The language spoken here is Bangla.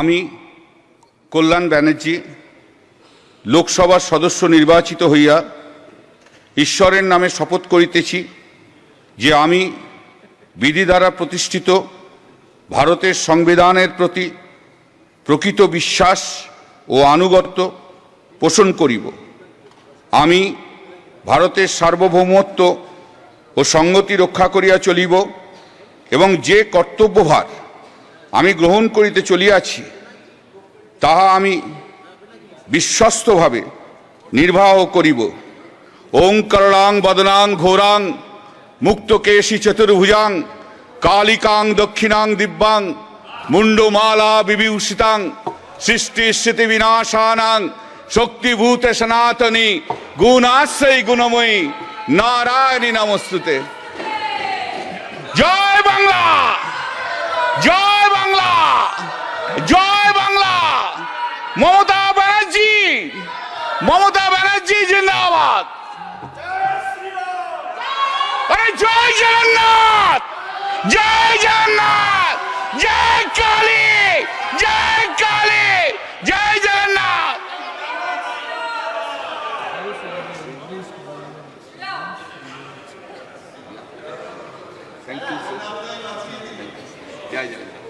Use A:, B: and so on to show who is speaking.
A: আমি, কল্যাণ ব্যানার্জি, লোকসভার সদস্য নির্বাচিত হইয়া ঈশ্বরের নামে শপথ করিতেছি যে আমি বিধি দ্বারা প্রতিষ্ঠিত ভারতের সংবিধানের প্রতি প্রকৃত বিশ্বাস ও আনুগত্য পোষণ করিব। আমি ভারতের সার্বভৌমত্ব ও সংগতি রক্ষা করিয়া চলিব এবং যে কর্তব্যভার আমি গ্রহণ করিতে চলিয়াছি, তাহা আমি বিশ্বস্তভাবে নির্বাহ করিব। ওং করণাং বদনাং, ঘোরাং, মুক্তকেশী, চতুর্ভুজাং, কালিকাং, দক্ষিণাং, দিব্যাং মুন্ডমালা বিভূষিতাং, সৃষ্টি স্থিতি বিনাশানাং, শক্তিভূতে সনাতনী, গুণাশ্রয়ী, গুণময়ী, নারায়ণী, নমস্তুতে। জয় বাংলা জয় বাংলা জয় বাংলা মমতা ব্যানার্জি! মমতা ব্যানার্জি, জিন্দাবাদ! জয় জগন্নাথ! জয় জগন্নাথ! জয় কালী! জয় কালী! জয় জগন্নাথ! জয় জগন্নাথ